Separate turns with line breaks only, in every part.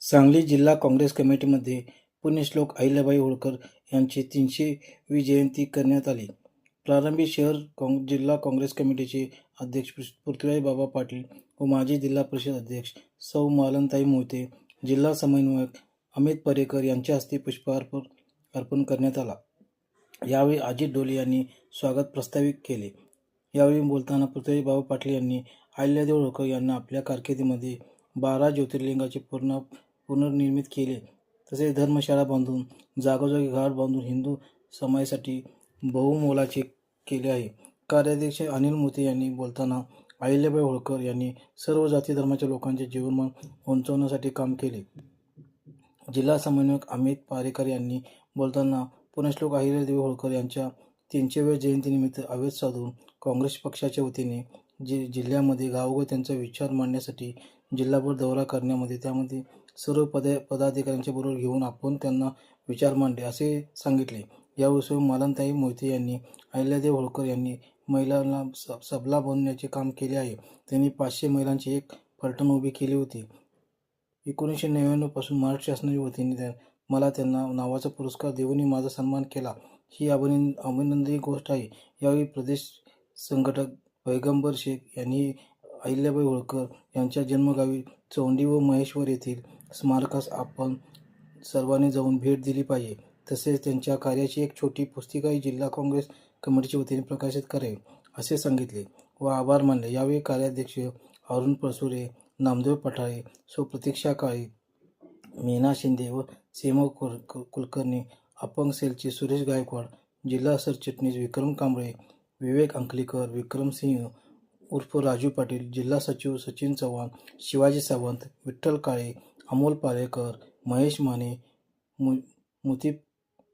सांगली जिल्हा काँग्रेस कमिटीमध्ये पुण्यश्लोक अहिल्याबाई होळकर यांची तीनशेवी जयंती करण्यात आली. प्रारंभी शहर काँग जिल्हा काँग्रेस कमिटीचे अध्यक्ष पृ- पृथ्वीराज बाबा पाटील व माजी जिल्हा परिषद अध्यक्ष सौ मालनताई मोहिते जिल्हा समन्वयक अमित परेकर यांच्या हस्ते पुष्पार्पण अर्पण करण्यात आला. यावेळी अजित डोले यांनी स्वागत प्रस्तावित केले. यावेळी बोलताना पृथ्वीराज बाबा पाटील यांनी अहिल्यादेव होळकर यांना आपल्या कारकिर्दीमध्ये बारा ज्योतिर्लिंगाचे पूर्ण पुनर्निर्मित केले. तसेच धर्मशाळा बांधून जागोजागी घाट बांधून हिंदू समाजासाठी बहुमोलाचे केले आहे. कार्याध्यक्ष अनिल मोते यांनी बोलताना अहिल्याबाई होळकर यांनी सर्व जाती धर्माच्या लोकांचे जीवनमान उंचावण्यासाठी काम केले. जिल्हा समन्वयक अमित पारेकर यांनी बोलताना पुनश्लोक अहिल्यादेवी होळकर यांच्या तीनशेव्या जयंतीनिमित्त अवेध साधून काँग्रेस पक्षाच्या वतीने जि जिल्ह्यामध्ये गावोगाव त्यांचा विचार मांडण्यासाठी जिल्हाभर दौरा करण्यामध्ये त्यामध्ये सर्व पद पदाधिकाऱ्यांच्या बरोबर घेऊन आपण त्यांना विचार मांडले असे सांगितले. याविषयी मालनताई मोहिते यांनी अहिल्यादेव होळकर यांनी महिलांना स सबला बनवण्याचे काम केले आहे. त्यांनी पाचशे महिलांची एक फलटण उभी केली होती. एकोणीसशे नव्याण्णवपासून महाराष्ट्र शासनाच्या वतीने त्या मला त्यांना नावाचा पुरस्कार देऊनही माझा सन्मान केला. ही अभिनंद अभिनंदनीय गोष्ट आहे. यावेळी प्रदेश संघटक पैगंबर शेख यांनी अहिल्याबाई होळकर यांच्या जन्मगावी चौंडी व महेश्वर येथील स्मारकास आपण सर्वांनी जाऊन भेट दिली पाहिजे. तसेच त्यांच्या कार्याची एक छोटी पुस्तिकाही जिल्हा काँग्रेस कमिटीच्या वतीने प्रकाशित करेल असे सांगितले. व आभार मानले. यावेळी कार्याध्यक्ष अरुण परसुरे नामदेव पठाळे सुप्रतीक्षा काळे मीना शिंदे व सीमा कुल कुलकर्णी अपंग सेलचे सुरेश गायकवाड जिल्हा सरचिटणीस विक्रम कांबळे विवेक अंकलीकर विक्रम सिंह उर्फ राजू पाटील जिल्हा सचिव सचिन चव्हाण शिवाजी सावंत विठ्ठल काळे अमोल पालेकर महेश माने मु मुती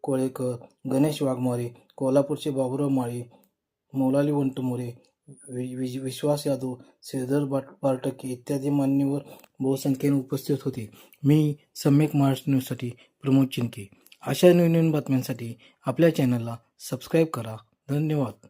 कोळेकर गणेश वाघमारे कोल्हापूरचे बाबुराव माळी मौलाली वंटमोरे वि विज विश्वास यादव श्रीधर बाट पारटके इत्यादी मान्यवर बहुसंख्येने उपस्थित होते. मी सम्यक महाराष्ट्र न्यूजसाठी प्रमोद चिंके अशा नवीन नवीन बातम्यांसाठी आपल्या चॅनलला सबस्क्राईब करा. धन्यवाद.